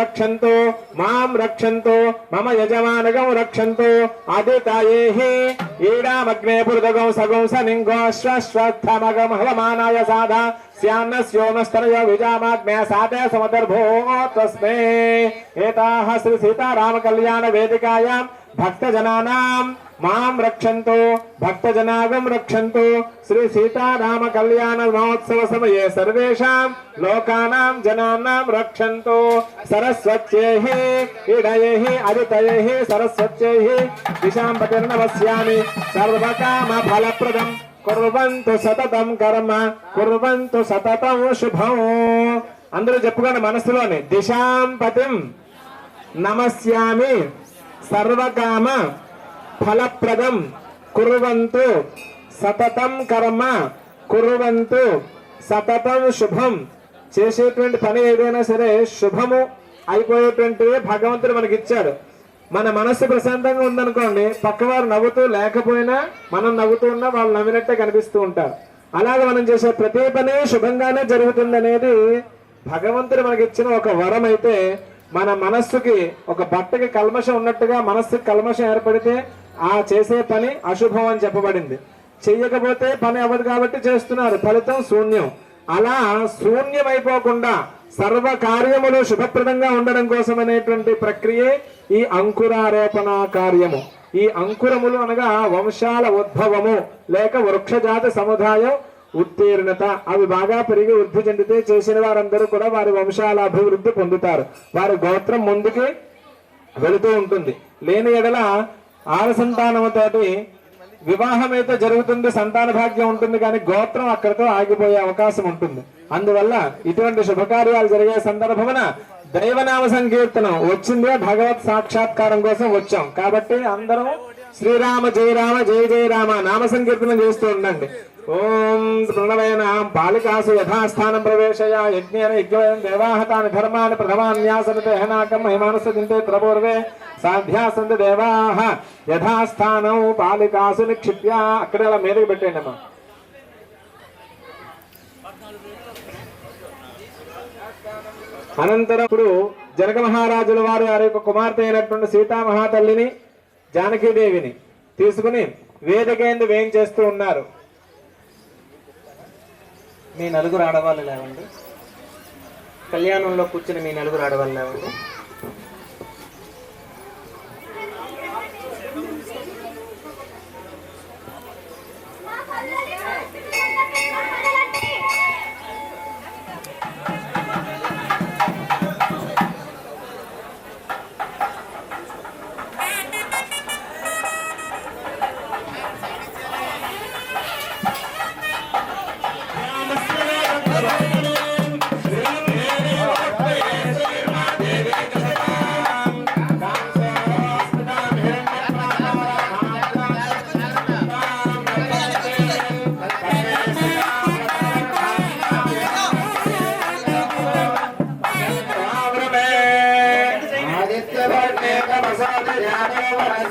రక్షంతో మాం రక్షంతో మమ యజమానగం రక్షంతో ఆదితాయేహి ఈడామగ్నే పురుదగం సగం సనింగోశ్వశ్వత్థమగం హవమానాయ సాధా స్యాన్నస్యోనస్తనయో విజామాగ్నే సాతే సమదర్భో తస్మే. ఏతాహ శ్రీ సీతారామ కళ్యాణ వేదికాయాం భక్తజనానాం మాం రక్షంతు భక్తజనాగం రక్షంతో శ్రీ సీతారామ కళ్యాణ మహోత్సవ సమయే సర్వేషాం లోకానాం జనానాం రక్షంతో సరస్వత్యేః ఇడయేః అదితయేః సరస్వత్యేః దిశాం పతిర్నమస్యామి సర్వకామ ఫలప్రదం కుర్వంతు సతతం కర్మ కుర్వంతు సతతం శుభం అందరూ చెప్పుకోండి మనసులోని దిశాం పతిం నమస్యామి. సర్వకామ ఫలప్రదం కుర్వంతు సతతం కర్మ కుర్వంతు సతతం శుభం. చేసేటువంటి పని ఏదైనా సరే శుభము అయిపోయేటువంటి భగవంతుడు మనకి ఇచ్చాడు మన మనస్సు ప్రశాంతంగా ఉందనుకోండి పక్కవారు నవ్వుతూ లేకపోయినా మనం నవ్వుతూ ఉన్నా వాళ్ళు నవ్వినట్టే కనిపిస్తూ ఉంటారు. అలాగే మనం చేసే ప్రతి పని శుభంగానే జరుగుతుంది అనేది భగవంతుడు మనకిచ్చిన ఒక వరం అయితే మన మనస్సుకి ఒక బట్టకి కల్మషం ఉన్నట్టుగా మనస్సుకి కల్మషం ఏర్పడితే ఆ చేసే పని అశుభం అని చెప్పబడింది. చెయ్యకపోతే పని అవ్వదు కాబట్టి చేస్తున్నారు. ఫలితం శూన్యం. అలా శూన్యమైపోకుండా సర్వ కార్యములు శుభప్రదంగా ఉండడం కోసం అనేటువంటి ప్రక్రియే ఈ అంకురారోపణ కార్యము. ఈ అంకురములు అనగా వంశాల ఉద్భవము లేక వృక్షజాత సముదాయం ఉత్తీర్ణత అవి బాగా పెరిగి వృద్ధి చెందితే చేసిన వారందరూ కూడా వారి వంశాల అభివృద్ధి పొందుతారు. వారి గోత్రం ముందుకి వెళుతూ ఉంటుంది. లేని ఎడల ఆడ సంతానముతోటి వివాహం అయితే జరుగుతుంది సంతాన భాగ్యం ఉంటుంది కానీ గోత్రం అక్కడితో ఆగిపోయే అవకాశం ఉంటుంది. అందువల్ల ఇటువంటి శుభకార్యాలు జరిగే సందర్భమున దైవనామ సంకీర్తనం వచ్చిందే భగవత్ సాక్షాత్కారం కోసం వచ్చాం. కాబట్టి అందరం శ్రీరామ జయ రామ జయ జయ రామ నామ సంకీర్తనం చేస్తూ ఉండండి. ఓం ప్రణవేన బాలికాసు యథాస్థానం ప్రవేశయ యజ్ఞేన యజ్ఞవయం దేవాహతాని ధర్మాన్ని ప్రథమాన్యాసన దేహనాకం మహిమానస చింతే ప్రపూర్వే సాధ్యాసంత దేవాహ. యథాస్థానం బాలికాసు నిక్షిప్య. అక్కడ అలా మీదకి పెట్టండి అమ్మా. అనంతరం ఇప్పుడు జనక మహారాజుల వారు వారి యొక్క కుమార్తె అయినటువంటి సీతామహాతల్లిని జానకీదేవిని తీసుకుని వేదికేందు వేం చేస్తూ ఉన్నారు. మీ నలుగురు ఆడవాళ్ళు లేవండి. కళ్యాణంలో కూర్చుని మీ నలుగురు ఆడవాళ్ళు లేవండి.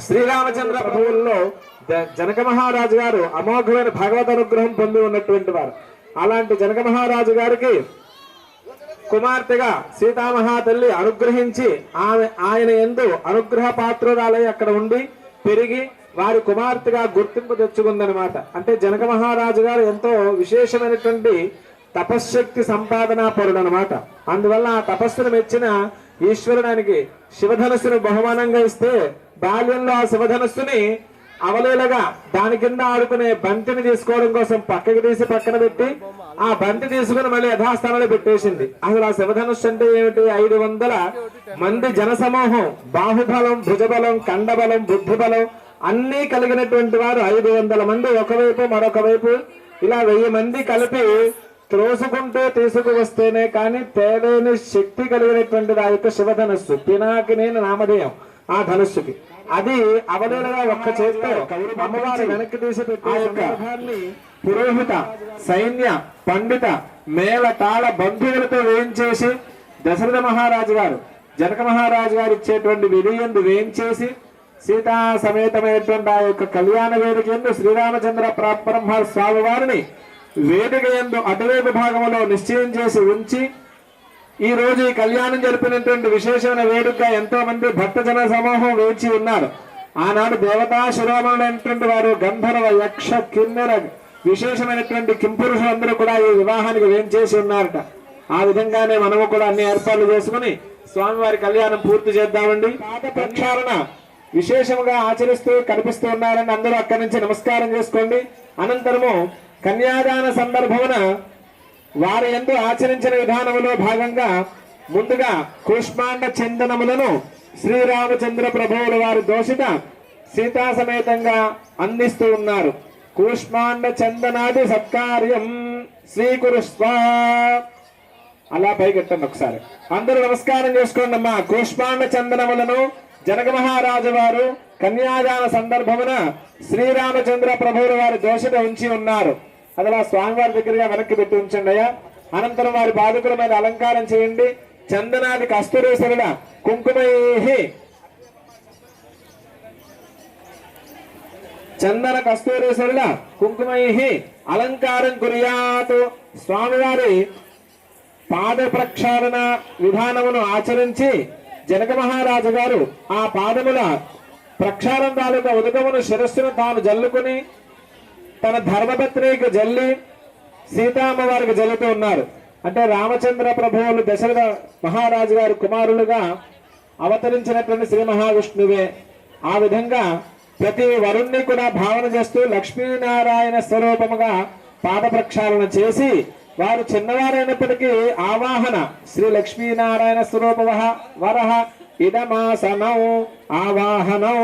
శ్రీరామచంద్ర ప్రభువుల్లో జనక మహారాజు గారు అమోఘమైన భగవత్ అనుగ్రహం పొంది ఉన్నటువంటి వారు. అలాంటి జనక మహారాజు గారికి కుమార్తెగా సీతామహాతల్లి అనుగ్రహించి ఆమె ఆయన ఎందు అనుగ్రహ పాత్రురాలై అక్కడ ఉండి పెరిగి వారి కుమార్తెగా గుర్తింపు తెచ్చుకుందనమాట అంటే జనక మహారాజు గారు ఎంతో విశేషమైనటువంటి తపశ్శక్తి సంపాదన పరుడు అనమాట అందువల్ల ఆ తపస్సును మెచ్చిన ఈశ్వరుడు ఆయనకి శివధనస్సును బహుమానంగా ఇస్తే బాల్యంలో ఆ శివధనస్సుని అవలేలగా దాని కింద ఆడుకునే బంతిని తీసుకోవడం కోసం పక్కకి తీసి పక్కన పెట్టి ఆ బంతి తీసుకుని మళ్ళీ యథాస్థానంలో పెట్టేసింది. అసలు ఆ శివధనుష్ అంటే ఏమిటి? ఐదు వందల మంది జనసమూహం బాహుబలం భుజబలం కండబలం బుద్ధిబలం అన్నీ కలిగినటువంటి వారు ఐదు వందల మంది. ఒకవైపు మరొక వైపు ఇలా వెయ్యి మంది కలిపి త్రోసుకుంటూ తీసుకువస్తేనే కానీ తేలేని శక్తి కలిగినటువంటిది ఆ యొక్క శివధనస్సు పినాకినేని నామధేయం ఆ ధనుస్సుకి. అది అవలేలగా ఒక్క చేతితో అమ్మవారు వెనక్కి తీసి పెట్టి పురోహిత సైన్య పండిత మేళ తాళ బంధువులతో వేయించేసి దశరథ మహారాజు గారు జనక మహారాజు గారు ఇచ్చేటువంటి విధియందు వేయించేసి సీతా సమేతమైనటువంటి ఆ యొక్క కళ్యాణ వేదిక ఎందు శ్రీరామచంద్ర బ్రహ్మ స్వామి వారిని వేదిక ఎందు అటువైపు భాగంలో నిశ్చయం చేసి ఉంచి ఈ రోజు ఈ కళ్యాణం జరిపినటువంటి విశేషమైన వేడుక ఎంతో మంది భక్తజన సమూహం వేచి ఉన్నారు. ఆనాడు దేవతా శిరోమణులైనటువంటి వారు గంధర్వ యక్ష కిన్నెర విశేషమైనటువంటి కింపురుషులందరూ కూడా ఈ వివాహానికి వేంచేసి ఉన్నారట. ఆ విధంగానే మనము కూడా అన్ని ఏర్పాట్లు చేసుకుని స్వామివారి కళ్యాణం పూర్తి చేద్దామండి. ప్రక్షాళన విశేషముగా ఆచరిస్తూ కనిపిస్తూ ఉన్నారని అందరూ అక్కడి నుంచి నమస్కారం చేసుకోండి. అనంతరము కన్యాదాన సందర్భమున వారి ఎందు ఆచరించిన విధానములో భాగంగా ముందుగా కూష్మాండ చందనములను శ్రీరామచంద్ర ప్రభువుల వారి దోషిత సీతా సమేతంగా అందిస్తూ ఉన్నారు. కూష్మాండ చందనాది సత్కార్యం శ్రీకురుస్వ అలా పైకెట్టండి ఒకసారి. అందరూ నమస్కారం చేసుకోండి అమ్మా. కూష్మాండ చందనములను జనక మహారాజు వారు కన్యాదాన సందర్భమున శ్రీరామచంద్ర ప్రభువుల వారి దోషిత ఉంచి ఉన్నారు. అదలా స్వామివారి దగ్గరగా వెనక్కి పెట్టి ఉంచండి అయ్యా. అనంతరం వారి బాధకుల మీద అలంకారం చేయండి. చందనాది కస్తూరేశ్వరుడ కుంకుమై చందన కస్తూరేశ్వరుడ కుంకుమై అలంకారం కురియాతు. స్వామివారి పాద ప్రక్షాళన విధానమును ఆచరించి జనక మహారాజు గారు ఆ పాదముల ప్రక్షాళన తాలూకా ఉదకమును శిరస్సును తాను జల్లుకుని తన ధర్మపత్నికి జల్లి సీతామ్మవారికి జల్లుతూ ఉన్నారు. అంటే రామచంద్ర ప్రభువులు దశరథ మహారాజు గారి కుమారులుగా అవతరించినటువంటి శ్రీ మహావిష్ణువే. ఆ విధంగా ప్రతి వరుణ్ణి కూడా భావన చేస్తూ లక్ష్మీనారాయణ స్వరూపముగా పాద ప్రక్షాళన చేసి వారు చిన్నవారైనప్పటికీ ఆవాహన శ్రీ లక్ష్మీనారాయణ స్వరూప వరహ ఇదమాసనం ఆవాహనం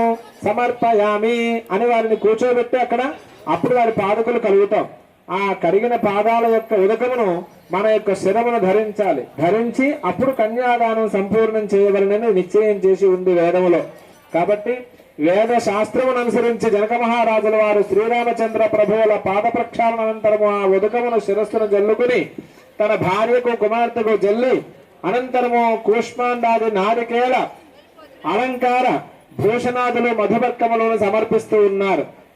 సమర్పయామి అని వారిని కూర్చోబెట్టి అక్కడ అప్పుడు వారి పాదకులు కలుగుతాం. ఆ కరిగిన పాదాల యొక్క ఉదకమును మన యొక్క శిరమును ధరించాలి. ధరించి అప్పుడు కన్యాదానం సంపూర్ణం చేయవలనని నిశ్చయం చేసి ఉంది వేదములో. కాబట్టి వేద శాస్త్రమును అనుసరించి జనక మహారాజుల వారు శ్రీరామచంద్ర ప్రభువుల పాద ప్రక్షాళన అనంతరము ఆ ఉదకమును శిరస్సును జల్లుకుని తన భార్యకు కుమార్తెకు జల్లి అనంతరము కూష్మాండాది నారికేళ అలంకార భూషణాదులు మధుబర్కములను సమర్పిస్తూ ఉన్నారు.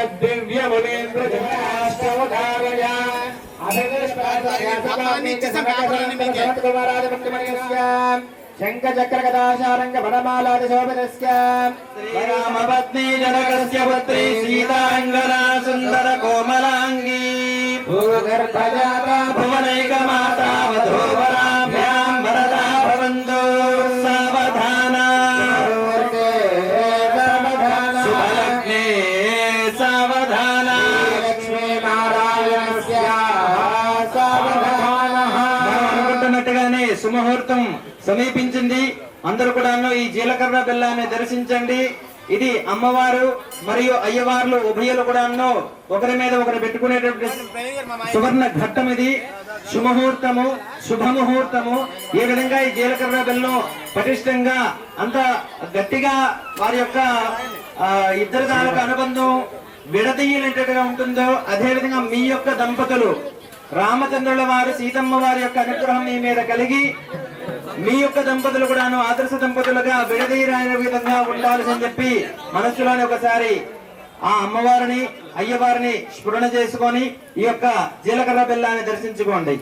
శ్రీమద్దివ్యమునేంద్ర శంఖచక్ర కదాశారంగ వనమాలాది శోభనస్య రామపత్ని జనకస్య పుత్రి సమీపించింది అందరూ కూడా ఈ జీలకర్ర బెల్లాన్ని దర్శించండి. ఇది అమ్మవారు మరియు అయ్యవార్లు ఉభయలు కూడా ఒకరి మీద ఒకరు పెట్టుకునేటువంటి సువర్ణ ఘట్టం ఇది. శుభముహూర్తము శుభముహూర్తము. ఈ విధంగా ఈ జీలకర్ర బెల్లం పటిష్టంగా అంత గట్టిగా వారి యొక్క ఇద్దరు తాలూకు అనుబంధం విడదీయలేటట్టుగా ఉంటుందో అదే విధంగా మీ యొక్క దంపతులు రామచంద్రుల వారు సీతమ్మ వారి యొక్క అనుగ్రహం మీ మీద కలిగి మీ యొక్క దంపతులు కూడాను ఆదర్శ దంపతులుగా విడదీయరాని విధంగా ఉండాలని చెప్పి మనస్సులోని ఒకసారి ఆ అమ్మవారిని అయ్యవారిని స్ఫురణ చేసుకొని ఈ యొక్క జీలకర్ర బెల్లాన్ని దర్శించుకోండి.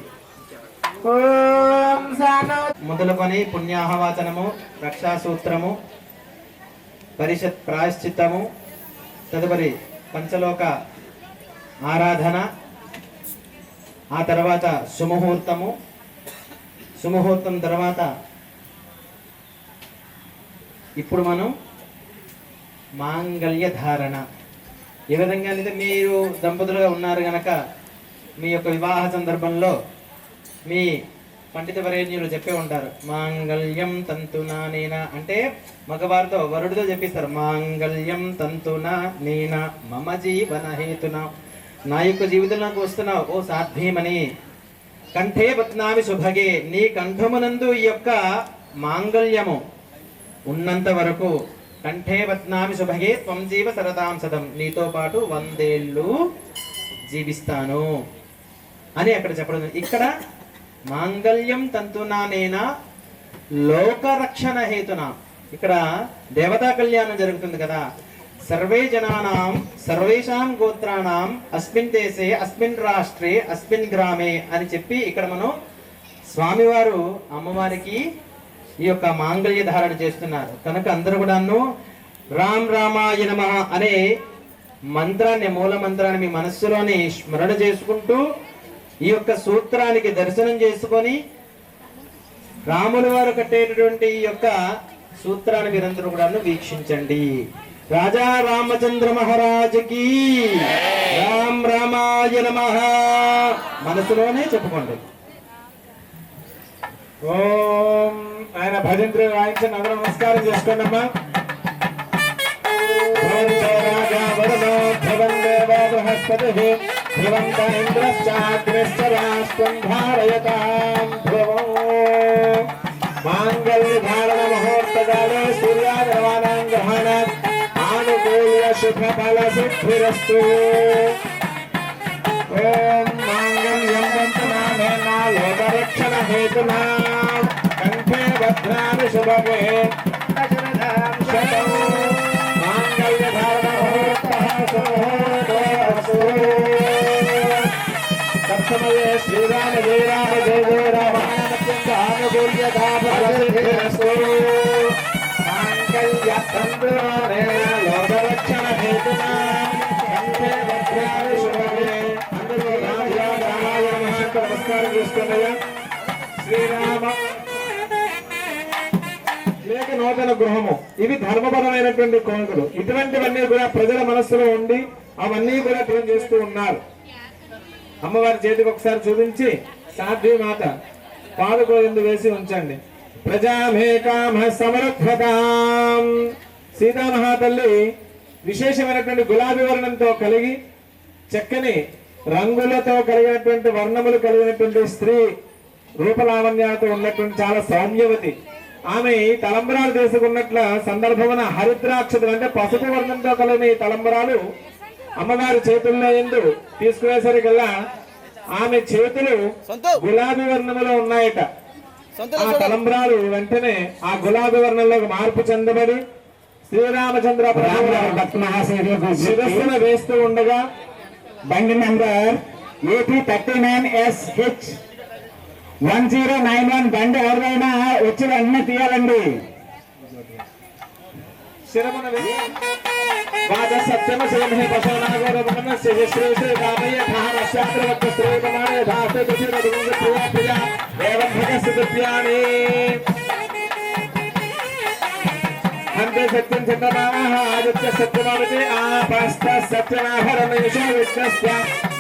మొదలుకొని పుణ్యాహవాచనము రక్షాసూత్రము పరిషత్ ప్రాయశ్చిత్తము తదుపరి పంచలోక ఆరాధన ఆ తర్వాత సుముహూర్తము. సుముహూర్తం తర్వాత ఇప్పుడు మనం మాంగళ్య ధారణ. ఏ విధంగా అంటే మీరు దంపతులుగా ఉన్నారు గనక మీ యొక్క వివాహ సందర్భంలో మీ పండిత వరేణ్యులు చెప్పే ఉంటారు మాంగళ్యం తంతునా నేనా? అంటే మగవారితో వరుడితో చెప్పిస్తారు మాంగళ్యం తంతునా నేనా? మమ జీవన హేతున? నా యొక్క జీవితంలోకి వస్తున్నావు. ఓ సాధ్వీమని కంఠే బత్నామి శుభగే నీ కంఠమునందు ఈ యొక్క మాంగళ్యము ఉన్నంత వరకు కంఠే బత్నామి శుభగే త్వం జీవ సరదాం నీతో పాటు వందేళ్ళు జీవిస్తాను అని అక్కడ చెప్పడం. ఇక్కడ మాంగళ్యం తంతునానేనా లోకరక్షణ హేతున. ఇక్కడ దేవతా కళ్యాణం జరుగుతుంది కదా. సర్వే జనానాం సర్వేషాం గోత్రాణం అస్మిన్ దేశే అస్మిన్ రాష్ట్రే అస్మిన్ గ్రామే అని చెప్పి ఇక్కడ మనం స్వామివారు అమ్మవారికి ఈ యొక్క మాంగళ్య ధారణ చేస్తున్నారు. కనుక అందరూ కూడాను రామ్ రామాయ నమ అనే మంత్రాన్ని మూల మంత్రాన్ని మీ మనస్సులోనే స్మరణ చేసుకుంటూ ఈ యొక్క సూత్రానికి దర్శనం చేసుకొని రాముల వారు కట్టేటటువంటి ఈ యొక్క సూత్రాన్ని మీరందరూ కూడా వీక్షించండి. రాజా రామచంద్ర మహారాజుకి రామ్ రామాయ నమ. మనసులోనే చెప్పుకోండి. ఓం. ఆయన భజంత్రి వాయించిన అందరూ నమస్కారం చేసుకోండి అమ్మా భవంతో రాజా వరుణో ధ్రువంత ఇంద్రశ్చాగ్నిశ్చ రాష్ట్రం ధారయతాం ధ్రువం ఆనుకూల్య శుభఫల సిద్ధిరస్తు ఓం మాంగళ్యం వంతనానేన లోకరక్షణ హేతునా. కంఠే భద్రాని శుభగే దశరథాం తత్సమయే శ్రీరామ జయరామ జయ జయ రామ. అత్యంత మాంగళ్య తంత్రానేన నమస్కారం చేసుకున్నాయా శ్రీరామ లేక నూతన గృహము ఇవి ధర్మపరమైనటువంటి కోరికలు ఇటువంటివన్నీ కూడా ప్రజల మనస్సులో ఉండి అవన్నీ కూడా క్లీన్ చేస్తూ ఉన్నారు. అమ్మవారి చేతికి ఒకసారి చూపించి సాధ్వి మాత పాదుకోవిందు వేసి ఉంచండి. ప్రజామేకామ సమృద్ధతాం సీతామహాతల్లి విశేషమైనటువంటి గులాబీ వర్ణంతో కలిగి చక్కని రంగులతో కలిగినటువంటి వర్ణములు కలిగినటువంటి స్త్రీ రూపలావణ్యాలతో ఉన్నటువంటి చాలా సౌమ్యవతి. ఆమె ఈ తలంబరాలు తీసుకున్నట్ల సందర్భమున హరిద్రాక్షతులు అంటే పసుపు వర్ణంతో కలిగిన ఈ తలంబరాలు అమ్మవారి చేతుల్లో ఎందు తీసుకునేసరికల్లా ఆమె చేతులు గులాబీ వర్ణములో ఉన్నాయట. ఆ తలంబ్రాలు వెంటనే ఆ గులాబీ వర్ణంలోకి మార్పు చెందబడి శ్రీరామచంద్ర శిరస్సున వేస్తూ ఉండగా బండి number AP thirty nine S H one zero nine one బండి ఎవరైనా వచ్చి వెంటనే తీయాలండి. శిరమున వాద సత్యమ శిరమే పశునాగోరమన శ్రీ రామయ్య శ్రీ రఘువంశ ప్రియ ప్రియ ఏవం हंते सत्यं सत्यमाः आदित्य सत्यमावते आपस्त सत्यमाभरणेषु विष्णस्य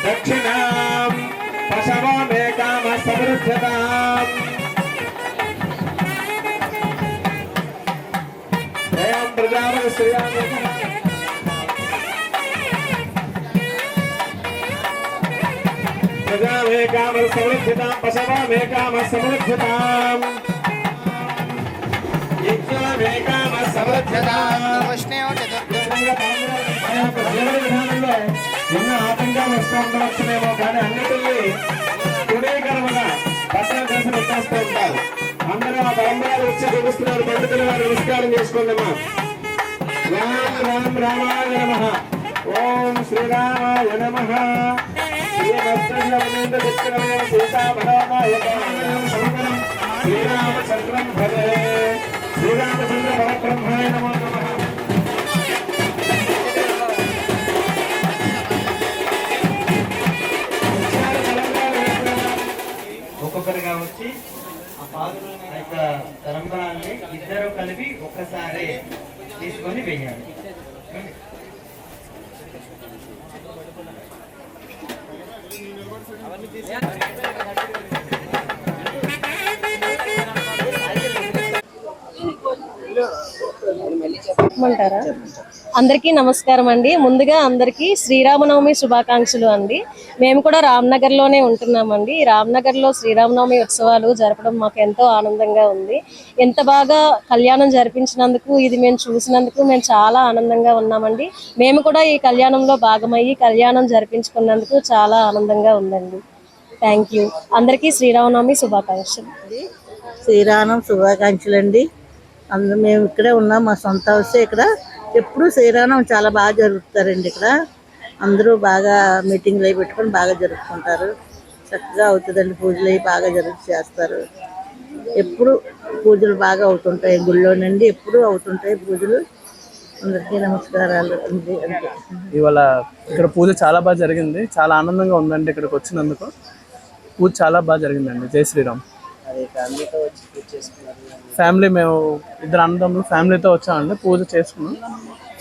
दक्षिणाम् पशवो मे कामः समृद्धताम् त्रयं प्रजापतिश्रियाँ प्रजामेकामसमृद्धितां पशवामेकामसमृद्धिताम् यज्ञामेकाम् కామ ఎన్నో ఆటంకాలు వస్తూ ఉండవచ్చునేమో కానీ అన్నిటినీ కుడేకరముగా పట్టణ దర్శనం వచ్చేస్తూ ఉంటారు. అందరూ ఆ పరంపరాలు వచ్చి చూపిస్తున్నారు. పండితులు వారు నమస్కారం చేసుకోండమ్మా రామ్ రామ్ రామాయ నమ. ఓం శ్రీరామాయ నమ. శ్రీరామచంద్రం భరే శ్రీరామచంద్ర పరబ్రహ్మాయ నమో నమః ఒక్కొక్కరుగా వచ్చి ఆ పాదుల యొక్క తలంబరాన్ని ఇద్దరు కలిపి ఒక్కసారి తీసుకొని వెయ్యాలి. అవన్నీ చెప్పమంటారా? అందరికీ నమస్కారం అండి. ముందుగా అందరికీ శ్రీరామనవమి శుభాకాంక్షలు అండి. మేము కూడా రామ్నగర్లోనే ఉంటున్నామండి. రామ్నగర్లో శ్రీరామనవమి ఉత్సవాలు జరపడం మాకు ఎంతో ఆనందంగా ఉంది. ఎంత బాగా కళ్యాణం జరిపించినందుకు ఇది మేము చూసినందుకు మేము చాలా ఆనందంగా ఉన్నామండి. మేము కూడా ఈ కళ్యాణంలో భాగమయ్యి కళ్యాణం జరిపించుకున్నందుకు చాలా ఆనందంగా ఉందండి. థ్యాంక్ యూ అందరికీ శ్రీరామనవమి శుభాకాంక్షలు. శ్రీరామం శుభాకాంక్షలు అండి అందరూ మేము ఇక్కడే ఉన్నాం మా సొంత హౌసే ఇక్కడ. ఎప్పుడూ శ్రీరామం చాలా బాగా జరుగుతారండి ఇక్కడ. అందరూ బాగా మీటింగ్లు అవి పెట్టుకొని బాగా జరుపుకుంటారు. చక్కగా అవుతుందండి పూజలు అవి బాగా జరుపు చేస్తారు. ఎప్పుడు పూజలు బాగా అవుతుంటాయి గుళ్ళోనండి. ఎప్పుడు అవుతుంటాయి పూజలు. అందరికీ నమస్కారాలు అండి అంతే. ఇవాళ ఇక్కడ పూజ చాలా బాగా జరిగింది. చాలా ఆనందంగా ఉందండి ఇక్కడికి వచ్చినందుకు. పూజ చాలా బాగా జరిగిందండి. జై శ్రీరామ్. ఫ్యామిలీ మేము ఇద్దరు అన్నదమ్ములు ఫ్యామిలీతో వచ్చామండి పూజ చేసుకున్నాం.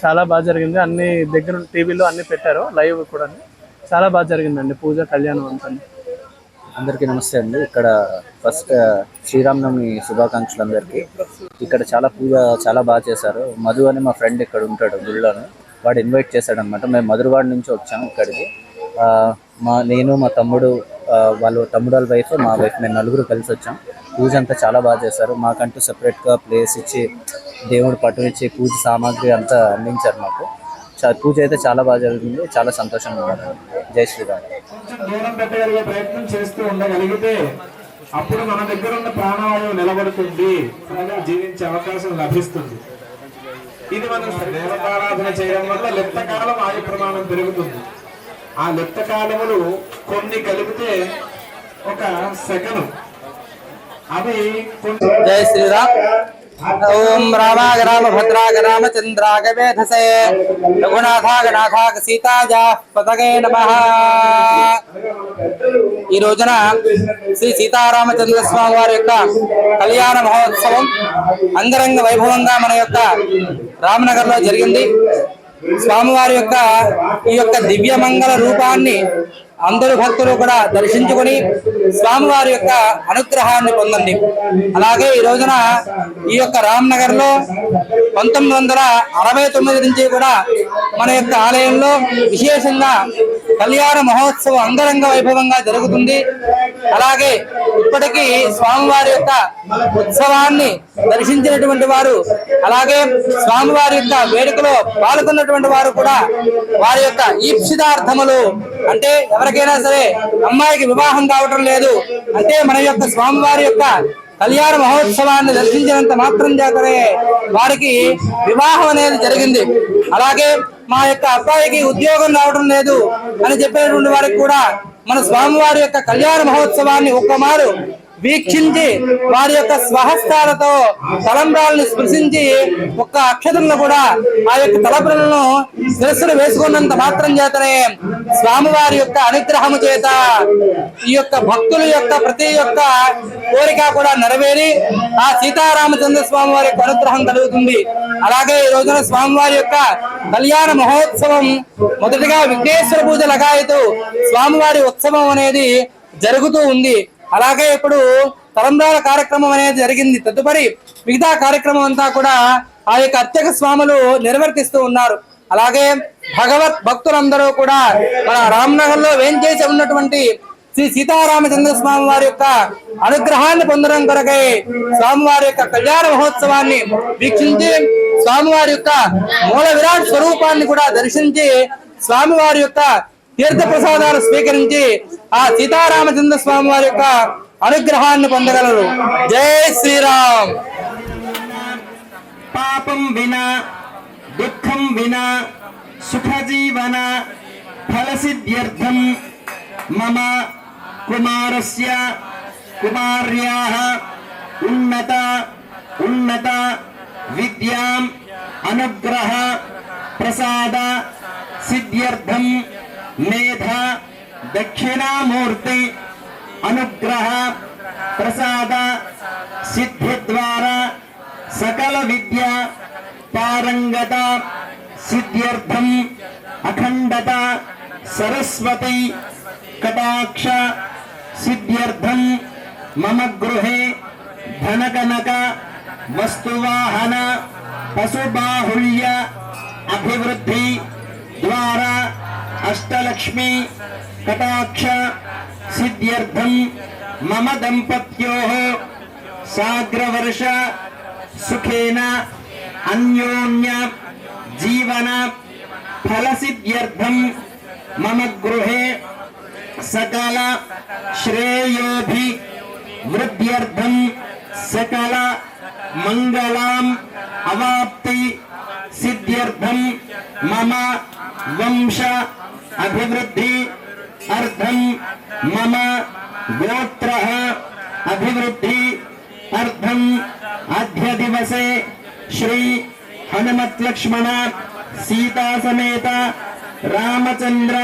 చాలా బాగా జరిగింది. అన్ని దగ్గర టీవీలో అన్ని పెట్టారు లైవ్ కూడా చాలా బాగా జరిగిందండి పూజ కళ్యాణం అంతా. అందరికీ నమస్తే అండి. ఇక్కడ ఫస్ట్ శ్రీరామనవమి శుభాకాంక్షలు అందరికీ. ఇక్కడ చాలా పూజ చాలా బాగా చేశారు. మధు అని మా ఫ్రెండ్ ఇక్కడ ఉంటాడు గుళ్ళోను. వాడు ఇన్వైట్ చేశాడు అనమాట మేము మధురవాడ నుంచి వచ్చాము ఇక్కడికి. మా నేను మా తమ్ముడు ఆ, వాళ్ళ తమ్ముడు వాళ్ళ వైఫ్ మా వైఫ్ మేము నలుగురు కలిసి వచ్చాం. పూజ అంతా చాలా బాగా చేశారు. మాకంటూ సెపరేట్గా ప్లేస్ ఇచ్చి దేవుడు పట్టునిచ్చి పూజ సామాగ్రి అంతా అందించారు మాకు. పూజ అయితే చాలా బాగా జరిగింది. చాలా సంతోషంగా ఉన్నారు జై శ్రీరామ్. దూరం పెట్టగలిగే ప్రయత్నం చేస్తూ ఉండగలిగితే అప్పుడు మన దగ్గర ఉన్న ప్రాణవాయువు నిలబడుతుంది. అనగా జీవించే అవకాశం లభిస్తుంది. ఇది మనం దేవతారాధన చేయడం వల్ల లెప్త కాలం ఆయు ప్రమాణం పెరుగుతుంది. ఆ లిప్త కాలములు కొన్ని కలిపితే ఒక సెకను. అవి జై శ్రీరామ్. ఓం రామాయ రామ భద్రాగ రామచంద్రాగ వేధసే. రఘునాథాగ నాథాగ సీతాజా పతగే నమ. ఈ రోజున శ్రీ సీతారామచంద్ర స్వామి వారి యొక్క కళ్యాణ మహోత్సవం అంగరంగ వైభవంగా మన యొక్క రామనగర్లో జరిగింది. స్వామివారి యొక్క ఈ యొక్క దివ్య మంగళ రూపాన్ని అందరు భక్తులు కూడా దర్శించుకొని స్వామివారి యొక్క అనుగ్రహాన్ని పొందండి. అలాగే ఈ రోజున ఈ యొక్క రామ్నగర్లో పంతొమ్మిది వందల అరవై తొమ్మిది నుంచి కూడా మన యొక్క ఆలయంలో విశేషంగా కళ్యాణ మహోత్సవం అంగరంగ వైభవంగా జరుగుతుంది. అలాగే ఇప్పటికీ స్వామివారి యొక్క ఉత్సవాన్ని దర్శించినటువంటి వారు అలాగే స్వామివారి యొక్క వేడుకలో పాల్గొన్నటువంటి వారు కూడా వారి యొక్క ఈప్సితార్థములు అంటే ఎవరికైనా సరే అమ్మాయికి వివాహం కావటం లేదు అంటే మన యొక్క స్వామివారి యొక్క కళ్యాణ మహోత్సవాన్ని దర్శించినంత మాత్రం చేతనే వారికి వివాహం అనేది జరిగింది. అలాగే మా యొక్క అబ్బాయికి ఉద్యోగం రావడం లేదు అని చెప్పినటువంటి వారికి కూడా మన స్వామివారి యొక్క కళ్యాణ మహోత్సవాన్ని ఒక్కమారు వీక్షించి వారి యొక్క స్వహస్తాలతో తలంబ్రాలను స్పృశించి ఒక్క అక్షతలను కూడా ఆ యొక్క తలపులను శిరస్సును వేసుకున్నంత మాత్రం చేతనే స్వామివారి యొక్క అనుగ్రహము చేత ఈ యొక్క భక్తుల యొక్క ప్రతి యొక్క కోరిక కూడా నెరవేరి ఆ సీతారామచంద్ర స్వామి వారి యొక్క అనుగ్రహం కలుగుతుంది. అలాగే ఈ రోజున స్వామివారి యొక్క కళ్యాణ మహోత్సవం మొదటిగా విఘ్నేశ్వర పూజ లగాయతూ స్వామివారి ఉత్సవం అనేది జరుగుతూ ఉంది. అలాగే ఇప్పుడు తలంబ్రాల కార్యక్రమం అనేది జరిగింది. తదుపరి మిగతా కార్యక్రమం అంతా కూడా ఆ యొక్క అర్చక స్వాములు నిర్వర్తిస్తూ ఉన్నారు. అలాగే భగవత్ భక్తులందరూ కూడా మన రామ్నగర్లో వేంచేసి ఉన్నటువంటి శ్రీ సీతారామచంద్ర స్వామి వారి యొక్క అనుగ్రహాన్ని పొందడం కొరకై స్వామివారి యొక్క కళ్యాణ మహోత్సవాన్ని వీక్షించి స్వామివారి యొక్క మూల విరాట్ స్వరూపాన్ని కూడా దర్శించి స్వామివారి యొక్క తీర్థ ప్రసాదాలు స్వీకరించి ఆ సీతారామచంద్ర స్వామి వారి యొక్క అనుగ్రహాన్ని పొందగలరు. జై శ్రీరామ్. పాపం వినా దుఃఖం వినా సుఖజీవన ఫలసిద్ధ్యర్థం మమ కుమారస్య కుమార్యాः ఉన్నత ఉన్నత విద్యాం అనుగ్రహ ప్రసాద సిద్ధ్యర్థం మేధ దక్షిణామూర్తి అనుగ్రహ ప్రసాద సిద్ధి ద్వారా సకల విద్య పారంగత సిద్ధ్యర్థం అఖండత సరస్వతి కటాక్ష సిద్ధ్యర్థం మమ గృహే ధనకనక వస్తువాహన పశుబాహుళ్య అభివృద్ధి अष्टलक्ष्मी कटाक्ष सिद्ध्यर्थम मम दंपत्यो साग्रवर्ष सुखेन अन्योन्य जीवन फल सिद्ध्यर्थम मम गृह सकल श्रेयोभि वृद्ध्यर्थम सकल मंगलाम अवाप्ति सिद्ध्यर्थम मम वंश అభివృద్ధి అర్థం మమ గోత్ర అభివృద్ధి అర్థం అద్య దివసే శ్రీ హనుమత్ లక్ష్మణ సీతా సమేత రామచంద్ర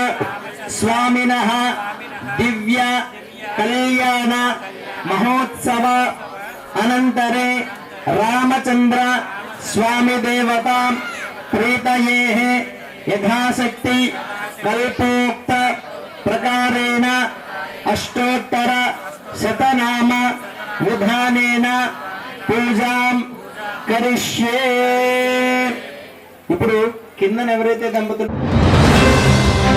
స్వామిన దివ్య కళ్యాణ మహోత్సవ అనంతరే రామచంద్ర స్వామి దేవత ప్రీతయే యథాశక్తి కల్పోక్త ప్రకారేణ అష్టోత్తర శతనామ విధానేన పూజాం కరిష్యే ఇప్పుడు కిందన ఎవరైతే దంపతులు